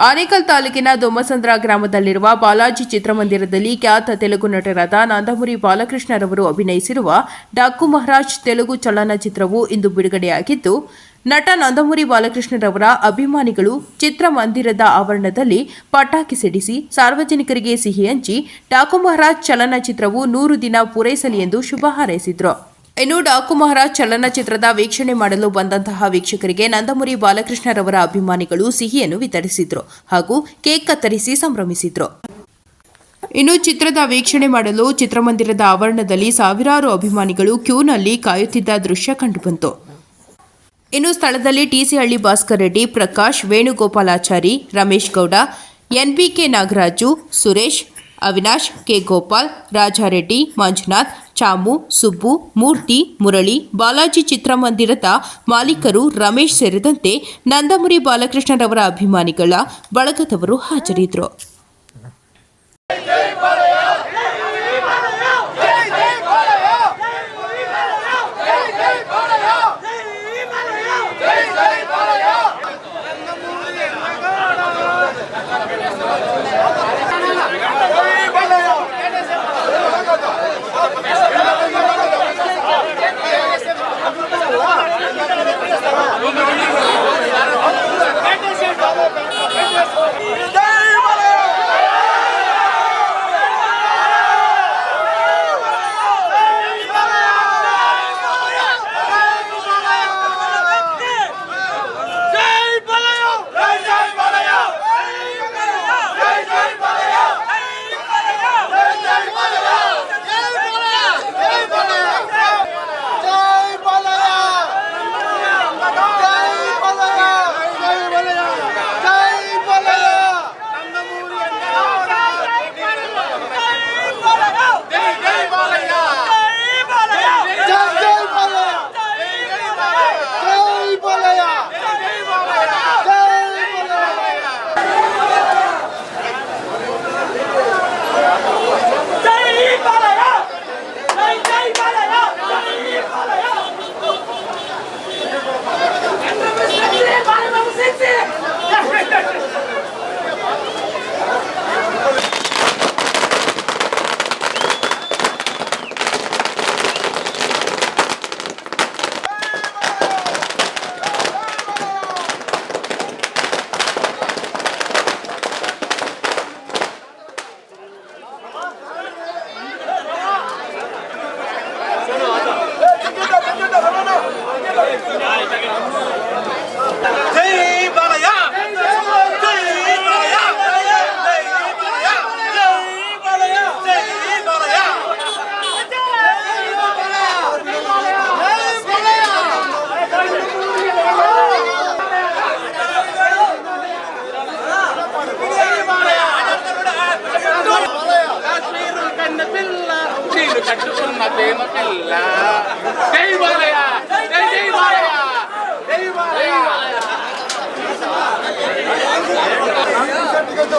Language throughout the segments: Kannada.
ಆನೇಕಲ್ ತಾಲೂಕಿನ ದೊಮ್ಮಸಂದ್ರ ಗ್ರಾಮದಲ್ಲಿರುವ ಬಾಲಾಜಿ ಚಿತ್ರಮಂದಿರದಲ್ಲಿ ಖ್ಯಾತ ತೆಲುಗು ನಟರಾದ ನಂದಮುರಿ ಬಾಲಕೃಷ್ಣರವರು ಅಭಿನಯಿಸಿರುವ ಡಾಕು ಮಹಾರಾಜ್ ತೆಲುಗು ಚಲನಚಿತ್ರವು ಇಂದು ಬಿಡುಗಡೆಯಾಗಿದ್ದು, ನಟ ನಂದಮುರಿ ಬಾಲಕೃಷ್ಣರವರ ಅಭಿಮಾನಿಗಳು ಚಿತ್ರಮಂದಿರದ ಆವರಣದಲ್ಲಿ ಪಟಾಕಿ ಸಿಡಿಸಿ ಸಾರ್ವಜನಿಕರಿಗೆ ಸಿಹಿ ಹಂಚಿ ಡಾಕು ಮಹಾರಾಜ್ ಚಲನಚಿತ್ರವು ನೂರು ದಿನ ಪೂರೈಸಲಿ ಎಂದು ಶುಭ ಹಾರೈಸಿದ್ರು. ಇನ್ನು ಡಾಕು ಮಹಾರಾಜ್ ಚಲನಚಿತ್ರದ ವೀಕ್ಷಣೆ ಮಾಡಲು ಬಂದಂತಹ ವೀಕ್ಷಕರಿಗೆ ನಂದಮುರಿ ಬಾಲಕೃಷ್ಣರವರ ಅಭಿಮಾನಿಗಳು ಸಿಹಿಯನ್ನು ವಿತರಿಸಿದ್ರು ಹಾಗೂ ಕೇಕ್ ಕತ್ತರಿಸಿ ಸಂಭ್ರಮಿಸಿದ್ರು. ಇನ್ನು ಚಿತ್ರದ ವೀಕ್ಷಣೆ ಮಾಡಲು ಚಿತ್ರಮಂದಿರದ ಆವರಣದಲ್ಲಿ ಸಾವಿರಾರು ಅಭಿಮಾನಿಗಳು ಕ್ಯೂನಲ್ಲಿ ಕಾಯುತ್ತಿದ್ದ ದೃಶ್ಯ ಕಂಡುಬಂತು. ಇನ್ನು ಸ್ಥಳದಲ್ಲಿ TC Halli Bhaskar Reddy, Prakash, Venugopalachari, Ramesh Gowda NBK Nagaraju, Suresh Avinash, K. Gopal Rajareddy Manjunath, Chamu, Subbu, Murthy, Murali, Balaji ಚಿತ್ರಮಂದಿರದ ಮಾಲೀಕರು ರಮೇಶ್ ಸೇರಿದಂತೆ ನಂದಮುರಿ ಬಾಲಕೃಷ್ಣರವರ ಅಭಿಮಾನಿಗಳ ಬಳಗದವರು ಹಾಜರಿದ್ದರು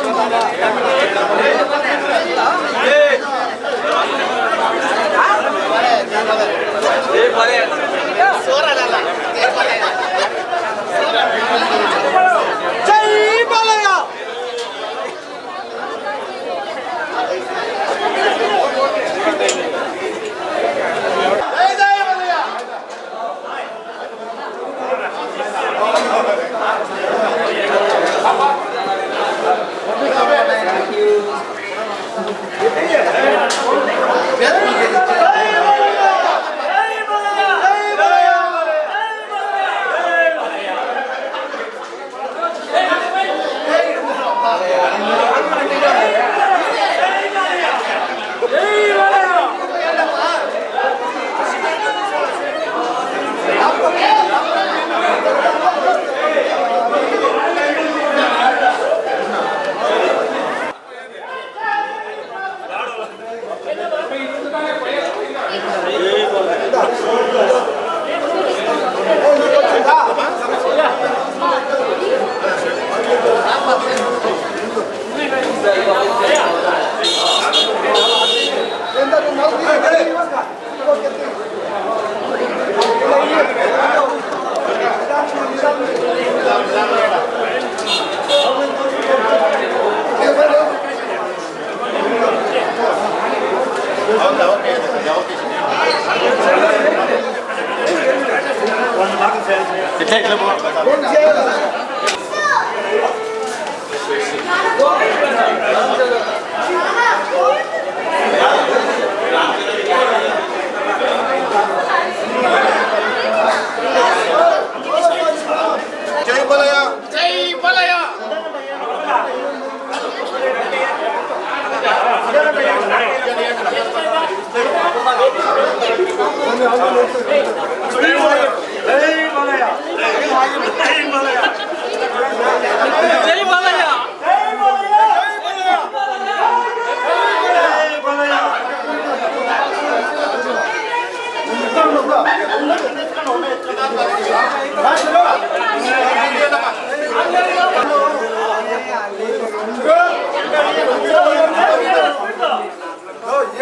Hey, buddy. Obrigado.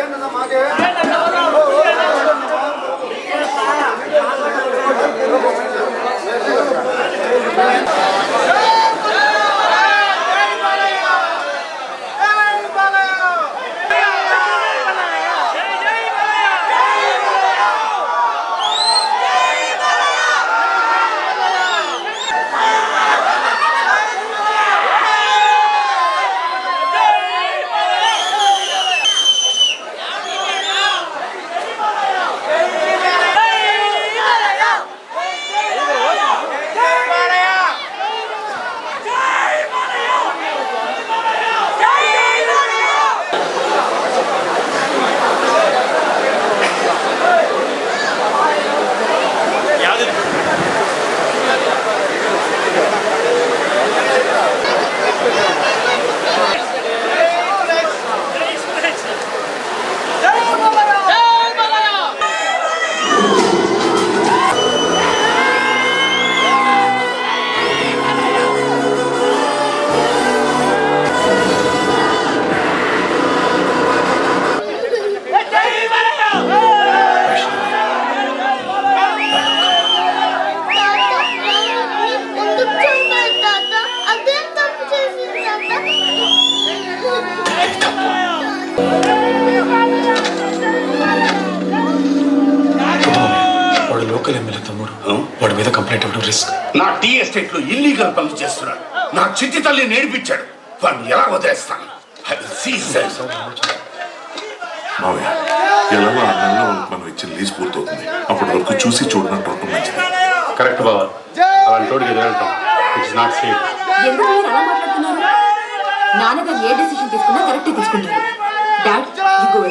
ಏನು ನಮ್ಮ ಹಾಗೆ లోకల్ ఎమ్మెల్యే తమ్ముడు. వాడి మీద కంప్లైంట్ ఇవ్వడం రిస్క్. నా టీ ఎస్టేట్లో ఇల్లీగల్ పనులు చేస్తున్నాడు. నా చిట్టి తల్లి నేర్పించాడు వాడిని ఎలా వదిలేస్తాను? I will seize them. మావయ్య ఎలాగో ఆ నెలలో వాళ్ళకి మనం ఇచ్చిన లీజ్ పూర్తవుతుంది. అప్పటి వరకు చూసి చూడడం మంచిది. కరెక్ట్ బాబా అలాంటి ఎదురెళ్తాం ఇట్స్ నాట్ సేఫ్ ఎందుకు మీరు అలా మాట్లాడుతున్నారు? నాన్నగారు ఏ డెసిషన్ తీసుకున్నా కరెక్ట్ తీసుకుంటారు. డాడ్ యు గో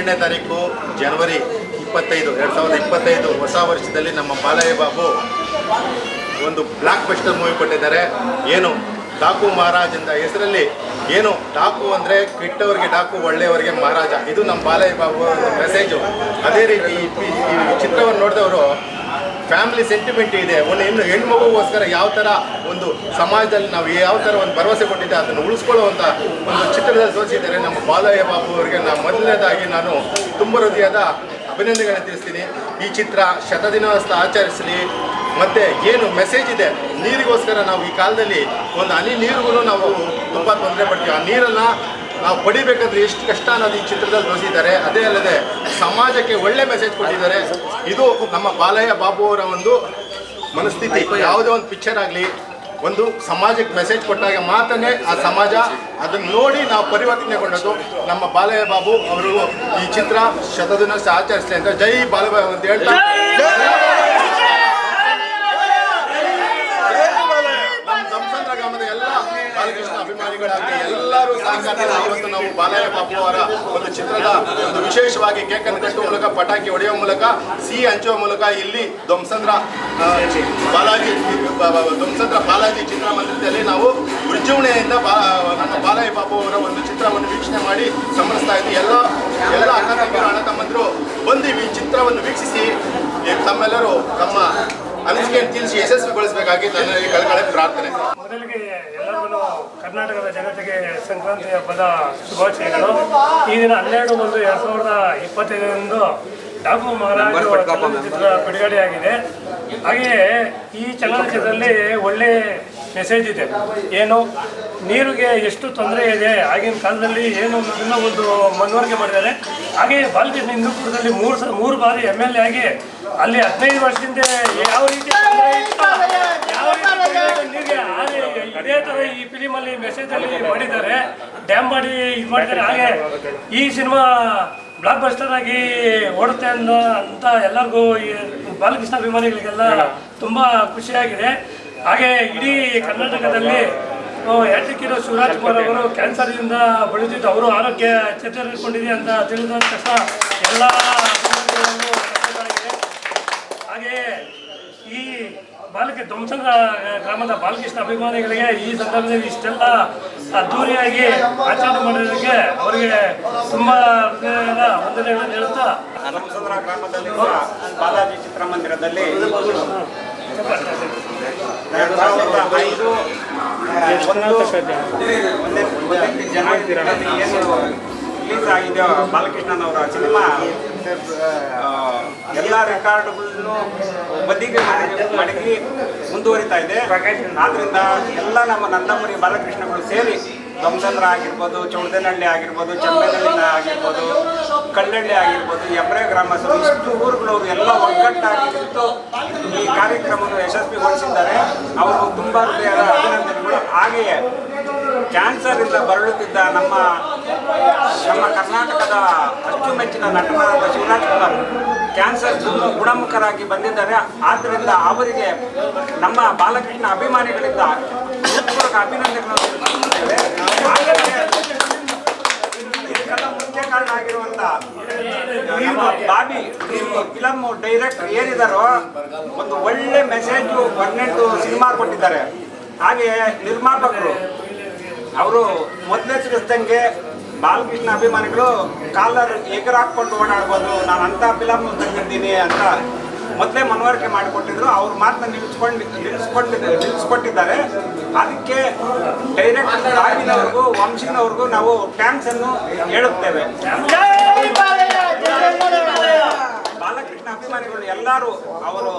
ಹನ್ನೆರಡನೇ ತಾರೀಕು ಜನವರಿ ಇಪ್ಪತ್ತೈದು, ಎರಡು ಸಾವಿರದ ಇಪ್ಪತ್ತೈದು ಹೊಸ ವರ್ಷದಲ್ಲಿ ನಮ್ಮ ಬಾಲಯ್ಯ ಬಾಬು ಒಂದು ಬ್ಲಾಕ್ ಬಸ್ಟರ್ ಮೂವಿ ಕೊಟ್ಟಿದ್ದಾರೆ. ಏನು, ಡಾಕು ಮಹಾರಾಜ್ ಅಂತ ಹೆಸರಲ್ಲಿ ಏನು, ಡಾಕು ಅಂದರೆ ಕೆಟ್ಟವರಿಗೆ ಡಾಕು, ಒಳ್ಳೆಯವರಿಗೆ ಮಹಾರಾಜ. ಇದು ನಮ್ಮ ಬಾಲಯ್ಯ ಬಾಬು ಮೆಸೇಜು ಅದೇ ರೀತಿ ಈ ಚಿತ್ರವನ್ನು ನೋಡಿದವರು ಫ್ಯಾಮಿಲಿ ಸೆಂಟಿಮೆಂಟ್ ಇದೆ. ಒಂದು ಹೆಣ್ಣು ಹೆಣ್ಮಗುಗೋಸ್ಕರ ಯಾವ ಥರ ಒಂದು ಸಮಾಜದಲ್ಲಿ ನಾವು ಯಾವ ಥರ ಒಂದು ಭರವಸೆ ಕೊಟ್ಟಿದ್ದೆ, ಅದನ್ನು ಉಳಿಸ್ಕೊಳ್ಳುವಂಥ ಒಂದು ಚಿತ್ರದಲ್ಲಿ ತೋರಿಸಿದ್ದಾರೆ ನಮ್ಮ ಬಾಲಯ್ಯ ಬಾಬು ಅವರಿಗೆ ನಾನು ಮೊದಲನೇದಾಗಿ ನಾನು ತುಂಬ ಹೃದಯದ ಅಭಿನಂದನೆಗಳನ್ನು ತಿಳಿಸ್ತೀನಿ. ಈ ಚಿತ್ರ ಶತದಿನೋತ್ಸವ ಆಚರಿಸಲಿ. ಮತ್ತು ಏನು ಮೆಸೇಜ್ ಇದೆ, ನೀರಿಗೋಸ್ಕರ ನಾವು ಈ ಕಾಲದಲ್ಲಿ ಒಂದು ಹನಿ ನೀರಿಗೂ ನಾವು ತುಂಬ ತೊಂದರೆ ಪಡ್ತೀವಿ. ಆ ನೀರನ್ನು ನಾವು ಪಡಿಬೇಕಾದ್ರೆ ಎಷ್ಟು ಕಷ್ಟ ಅನ್ನೋದು ಈ ಚಿತ್ರದಲ್ಲಿ ತೋರಿಸಿದ್ದಾರೆ. ಅದೇ ಅಲ್ಲದೆ ಸಮಾಜಕ್ಕೆ ಒಳ್ಳೆ ಮೆಸೇಜ್ ಕೊಟ್ಟಿದ್ದಾರೆ. ಇದು ನಮ್ಮ ಬಾಲಯ್ಯ ಬಾಬು ಅವರ ಒಂದು ಮನಸ್ಥಿತಿ. ಯಾವುದೇ ಒಂದು ಪಿಕ್ಚರ್ ಆಗಲಿ, ಒಂದು ಸಮಾಜಕ್ಕೆ ಮೆಸೇಜ್ ಕೊಟ್ಟಾಗ ಮಾತನ್ನೇ ಆ ಸಮಾಜ ಅದನ್ನು ನೋಡಿ ನಾವು ಪರಿವರ್ತನೆಗೊಂಡದ್ದು ನಮ್ಮ ಬಾಲಯ್ಯ ಬಾಬು ಅವರು ಈ ಚಿತ್ರ ಶತದಿನ ಆಚರಿಸಲಿ ಅಂತ ಜೈ ಬಾಲಯ್ಯ ಅಂತ ಹೇಳ್ತಾ ನಮ್ಮ ದಂಸಂದ್ರ ಗ್ರಾಮದ ಎಲ್ಲ ಬಾಲಕೃಷ್ಣ ಅಭಿಮಾನಿಗಳಾಗಲಿ ಸಾಕಾಗ್ತದೆ ಇವತ್ತು ನಾವು ಬಾಲಯ್ಯ ಬಾಬು ಅವರ ಒಂದು ಚಿತ್ರದ ಒಂದು ವಿಶೇಷವಾಗಿ ಕೇಕ್ ಅನ್ನು ಕಟ್ಟುವ ಮೂಲಕ, ಪಟಾಕಿ ಹೊಡೆಯುವ ಮೂಲಕ, ಸಿಹಿ ಹಂಚುವ ಮೂಲಕ ಇಲ್ಲಿ ಧ್ವಂಸಂದ್ರ ಬಾಲಾಜಿ ಧ್ವಂಸಂದ್ರ ಬಾಲಾಜಿ ಚಿತ್ರಮಂದಿರದಲ್ಲಿ ನಾವು ಬಾ, ನಮ್ಮ ಬಾಲಯ್ಯ ಬಾಬು ಅವರ ಒಂದು ಚಿತ್ರವನ್ನು ವೀಕ್ಷಣೆ ಮಾಡಿ ಸಂಭ್ರಮಿಸ್ತಾ ಇದ್ವಿ. ಎಲ್ಲ ಎಲ್ಲ ಅಣ್ಣ ತಮ್ಮರು ಅಣ್ಣ ತಮ್ಮಂದರು ಬಂದು ಈ ಚಿತ್ರವನ್ನು ವೀಕ್ಷಿಸಿ ತಮ್ಮೆಲ್ಲರೂ ತಮ್ಮ ಅನಿಸಿಕೆಯನ್ನು ತಿಳಿಸಿ ಯಶಸ್ವಿಗೊಳಿಸಬೇಕಾಗಿ ನನ್ನ ಈ ಕಳಕಳೆ ಪ್ರಾರ್ಥನೆ. ಕರ್ನಾಟಕದ ಜನತೆಗೆ ಸಂಕ್ರಾಂತಿ ಹಬ್ಬದ ಶುಭಾಶಯಗಳು. ಈ ದಿನ ಹನ್ನೆರಡು ಒಂದು ಎರಡ್ ಸಾವಿರದ ಇಪ್ಪತ್ತೈದರಂದು ಡಾಕು ಮಹಾರಾಜ್ ಬಿಡುಗಡೆಯಾಗಿದೆ. ಹಾಗೆಯೇ ಈ ಚಲನಚಿತ್ರದಲ್ಲಿ ಒಳ್ಳೆ ಮೆಸೇಜ್ ಇದೆ. ಏನು? ನೀರಿಗೆ ಎಷ್ಟು ತೊಂದರೆ ಇದೆ? ಆಗಿನ ಕಾಲದಲ್ಲಿ ಏನು ಅನ್ನೋದನ್ನ ಒಂದು ಮನವರಿಕೆ ಮಾಡಿದ್ದಾರೆ. ಹಾಗೆಯೇ ಬಾಲಕೃಷ್ಣ ಹಿಂದೂಪುರದಲ್ಲಿ ಮೂರು ಮೂರು ಬಾರಿ ಎಂ ಎಲ್ ಎ ಆಗಿ ಅಲ್ಲಿ ಹದಿನೈದು ವರ್ಷದಿಂದ ಯಾವ ರೀತಿ ಇದೇ ತರ ಈ ಫಿಲಿಮಲ್ಲಿ ಮೆಸೇಜಲ್ಲಿ ಮಾಡಿದ್ದಾರೆ. ಡ್ಯಾಮ್ ಮಾಡಿ ಇದು ಮಾಡಿದ್ದಾರೆ. ಹಾಗೆ ಈ ಸಿನಿಮಾ ಬ್ಲಾಕ್ ಬಸ್ಟರ್ ಆಗಿ ಓಡುತ್ತೆ ಅನ್ನೋ ಅಂತ ಎಲ್ಲರಿಗೂ ಬಾಲಕೃಷ್ಣ ಅಭಿಮಾನಿಗಳಿಗೆಲ್ಲ ತುಂಬಾ ಖುಷಿಯಾಗಿದೆ. ಹಾಗೆ ಇಡೀ ಕರ್ನಾಟಕದಲ್ಲಿ ಯಾಟಕ್ಕಿರೋ ಶಿವರಾಜ್ ಕುಮಾರ್ ಅವರು ಕ್ಯಾನ್ಸರ್ನಿಂದ ಬಳಲಿದ್ದು ಅವರು ಆರೋಗ್ಯ ಚೇತರಿಸಿಕೊಂಡಿದೆ ಅಂತ ತಿಳಿದ ತಕ್ಷಣ ಎಲ್ಲ ಅಭಿಮಾನಿಗಳನ್ನು ಸಂತೋಷವಾಗಿದೆ. ಹಾಗೆಯೇ ಈ ಬಾಲಕ ಧ್ವಂಸನ ಗ್ರಾಮದ ಬಾಲಕೃಷ್ಣ ಅಭಿಮಾನಿಗಳಿಗೆ ಈ ಸಂದರ್ಭದಲ್ಲಿ ಇಷ್ಟೆಲ್ಲ ಅದ್ದೂರಿಯಾಗಿ ಆಚರಣೆ ಮಾಡೋದಕ್ಕೆ ಅವರಿಗೆ ತುಂಬಾ ವಂದನೆಗಳನ್ನು ಹೇಳುತ್ತಾ? ರಾಮಚಂದ್ರ ಗ್ರಾಮದಲ್ಲಿ ಬಾಲಾಜಿ ಚಿತ್ರಮಂದಿರದಲ್ಲಿ ಒಂದು ಒಂದನೇ ಏನು ರಿಲೀಸ್ ಆಗಿದೆಯೋ ಬಾಲಕೃಷ್ಣನವರ ಸಿನಿಮಾ ಎಲ್ಲ ರೆಕಾರ್ಡ್ಗಳನ್ನು ಬದಿಗೆ ಮಾಡಿ ಮಡಗಿ ಮುಂದುವರಿತಾ ಇದೆ. ಆದ್ರಿಂದ ಎಲ್ಲ ನಮ್ಮ ನಂದಮುರಿ ಬಾಲಕೃಷ್ಣಗಳು ಸೇರಿ ಧ್ವಂಸಂದ್ರ ಆಗಿರ್ಬೋದು ಚೌಡದನಹಳ್ಳಿ ಆಗಿರ್ಬೋದು ಚಂದನಹಳ್ಳಿ ಆಗಿರ್ಬೋದು ಕಲ್ಲಹಳ್ಳಿ ಆಗಿರ್ಬೋದು, ಎಬ್ರೆ ಗ್ರಾಮಸ್ಥರು, ಇಷ್ಟು ಊರುಗಳವರು ಎಲ್ಲ ಒಗ್ಗಟ್ಟಾಗಿ ನಿಂತು ಈ ಕಾರ್ಯಕ್ರಮವನ್ನು ಯಶಸ್ವಿಗೊಳಿಸಿದ್ದಾರೆ. ಅವರು ತುಂಬ ಹೃದಯದ ಅಭಿನಂದನೆಗಳು. ಹಾಗೆಯೇ ಕ್ಯಾನ್ಸರಿಂದ ಬರಳುತ್ತಿದ್ದ ನಮ್ಮ ನಮ್ಮ ಕರ್ನಾಟಕದ ಅಚ್ಚುಮೆಚ್ಚಿನ ನಟನಾದ ಶಿವರಾಜ್ ಕುಮಾರ್ ಕ್ಯಾನ್ಸರ್ ಗುಣ- ಗುಣಮುಖರಾಗಿ ಬಂದಿದ್ದಾರೆ. ಆದ್ದರಿಂದ ಅವರಿಗೆ ನಮ್ಮ ಬಾಲಕೃಷ್ಣ ಅಭಿಮಾನಿಗಳಿಂದ ಹೃತ್ಪೂರ್ವಕ ಅಭಿನಂದನೆಗಳನ್ನು ಮುಖ್ಯ ಕಾರಣ ಆಗಿರುವಂಥ ನಮ್ಮ ಬಾಬಿ ಫಿಲಮ್ ಡೈರೆಕ್ಟರ್ ಏನಿದಾರೋ ಒಂದು ಒಳ್ಳೆ ಮೆಸೇಜು ಹದಿನೆಂಟು ಸಿನಿಮಾ ಕೊಟ್ಟಿದ್ದಾರೆ. ಹಾಗೆ ನಿರ್ಮಾಪಕರು ಅವರು ಮೊದಲೇ ತಿಳಿಸ್ದಂಗೆ ಬಾಲಕೃಷ್ಣ ಅಭಿಮಾನಿಗಳು ಕಾಲರ್ ಎಗರಾಕೊಂಡು ಓಡಾಡ್ಬೋದು, ನಾನು ಅಂತ ಫಿಲಮ್ ತಂದಿದ್ದೀನಿ ಅಂತ ಮೊದಲೇ ಮನವರಿಕೆ ಮಾಡಿಕೊಟ್ಟಿದ್ರು. ಅವ್ರ ಮಾತನ್ನ ನಿಲ್ಸ್ಕೊಂಡು ನಿಲ್ಲಿಸ್ಕೊಂಡಿದ್ದಾರೆ ನಿಲ್ಸ್ಕೊಟ್ಟಿದ್ದಾರೆ. ಅದಕ್ಕೆ ಡೈರೆಕ್ಟ್ ಬಾಬಿನವ್ರಿಗೂ ವಂಶಿನವ್ರಿಗೂ ನಾವು ಥ್ಯಾಂಕ್ಸ್ ಅನ್ನು ಹೇಳುತ್ತೇವೆ. ಬಾಲಕೃಷ್ಣ ಅಭಿಮಾನಿಗಳು ಎಲ್ಲರೂ ಅವರು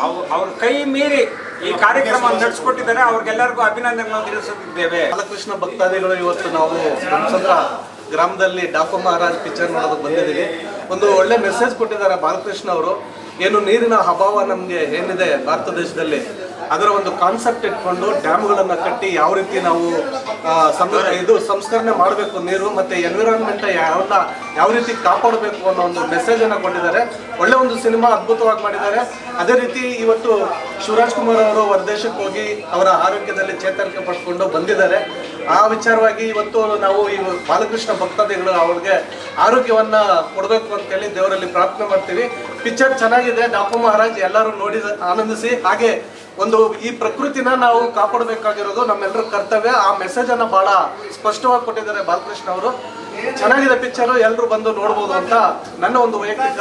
ಅವ್- ಅವ್ರ ಕೈ ಮೀರಿ ಈ ಕಾರ್ಯಕ್ರಮ ನಡೆಸಿಕೊಟ್ಟಿದ್ದಾರೆ ಅವ್ರಿಗೆಲ್ಲರಿಗೂ ಅಭಿನಂದನೆಗಳನ್ನು ತಿಳಿಸುತ್ತಿದ್ದೇವೆ ಬಾಲಕೃಷ್ಣ ಭಕ್ತಾದಿಗಳು ಇವತ್ತು ನಾವು ಧರ್ಮಸಂದ್ರ ಗ್ರಾಮದಲ್ಲಿ ಡಾಕು ಮಹಾರಾಜ್ ಪಿಕ್ಚರ್ ನೋಡೋದಕ್ಕೆ ಬಂದಿದ್ದೀವಿ. ಒಂದು ಒಳ್ಳೆ ಮೆಸೇಜ್ ಕೊಟ್ಟಿದ್ದಾರೆ ಬಾಲಕೃಷ್ಣ ಅವರು. ಏನು ನೀರಿನ ಅಭಾವ ನಮಗೆ ಏನಿದೆ ಭಾರತ ದೇಶದಲ್ಲಿ? ಅದರ ಒಂದು ಕಾನ್ಸೆಪ್ಟ್ ಇಟ್ಕೊಂಡು ಡ್ಯಾಮ್ಗಳನ್ನು ಕಟ್ಟಿ ಯಾವ ರೀತಿ ನಾವು ಇದು ಸಂಸ್ಕರಣೆ ಮಾಡಬೇಕು ನೀರು ಮತ್ತು ಎನ್ವಿರಾನ್ಮೆಂಟ್ ಯಾವನ್ನ ಯಾವ ರೀತಿ ಕಾಪಾಡಬೇಕು ಅನ್ನೋ ಒಂದು ಮೆಸೇಜನ್ನು ಕೊಟ್ಟಿದ್ದಾರೆ. ಒಳ್ಳೆ ಒಂದು ಸಿನಿಮಾ ಅದ್ಭುತವಾಗಿ ಮಾಡಿದ್ದಾರೆ. ಅದೇ ರೀತಿ ಇವತ್ತು ಶಿವರಾಜ್ ಕುಮಾರ್ ಅವರು ಹೊರದೇಶಕ್ಕೆ ಹೋಗಿ ಅವರ ಆರೋಗ್ಯದಲ್ಲಿ ಚೇತರಿಕೆ ಪಡ್ಕೊಂಡು ಬಂದಿದ್ದಾರೆ. ಆ ವಿಚಾರವಾಗಿ ಇವತ್ತು ನಾವು ಈ ಬಾಲಕೃಷ್ಣ ಭಕ್ತಾದಿಗಳು ಅವ್ರಿಗೆ ಆರೋಗ್ಯವನ್ನ ಕೊಡಬೇಕು ಅಂತೇಳಿ ದೇವರಲ್ಲಿ ಪ್ರಾರ್ಥನೆ ಮಾಡ್ತೀವಿ. ಪಿಕ್ಚರ್ ಚೆನ್ನಾಗಿದೆ. ಡಾಕು ಮಹಾರಾಜ್ ಎಲ್ಲರೂ ನೋಡಿ, ಆನಂದಿಸಿ. ಹಾಗೆ ಒಂದು ಈ ಪ್ರಕೃತಿನ ನಾವು ಕಾಪಾಡಬೇಕಾಗಿರೋದು ನಮ್ಮೆಲ್ಲರ ಕರ್ತವ್ಯ ಆ ಮೆಸೇಜ್ ಅನ್ನ ಬಹಳ ಸ್ಪಷ್ಟವಾಗಿ ಕೊಟ್ಟಿದ್ದಾರೆ ಬಾಲಕೃಷ್ಣ ಅವರು ಚೆನ್ನಾಗಿದೆ ಪಿಕ್ಚರ್ ಎಲ್ಲರೂ ಬಂದು ನೋಡ್ಬೋದು ಅಂತ ನನ್ನ ಒಂದು ವೈಯಕ್ತಿಕ.